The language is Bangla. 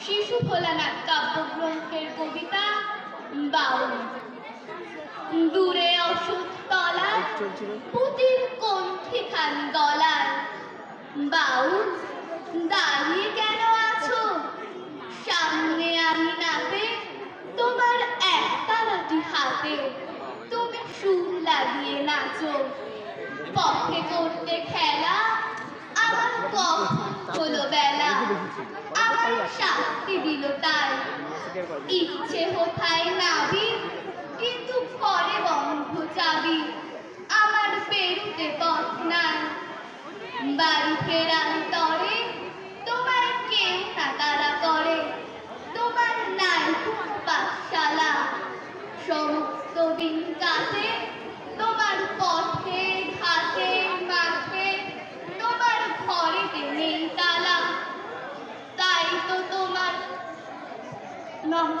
শিশু ভোলানাথ কাব্যগ্রন্থের কবিতা, বাউল। দূরে অশোক তলায় পুতির কণ্ঠে খান গলায় বাউল, দাঁড়িয়ে কেন আছো? সামনে আমি নাতে তোমার একতালাটি হাতে। তুমি সুর লাগিয়ে নাচো। শাস্তি দিল তাই। ইচ্ছে হোথায় নাবি, কিন্তু ঘরে বন্ধ চাবি। আমার পেরুতে পথ নাই। বাড়ি ফেরার তরে তোমার কেউ না করে। তোমার নাই পাঠশালা। সমস্ত দিন কাটে তোমার পথে, ঘাটে, মাঠে। তোমার ঘরেতে নেই No.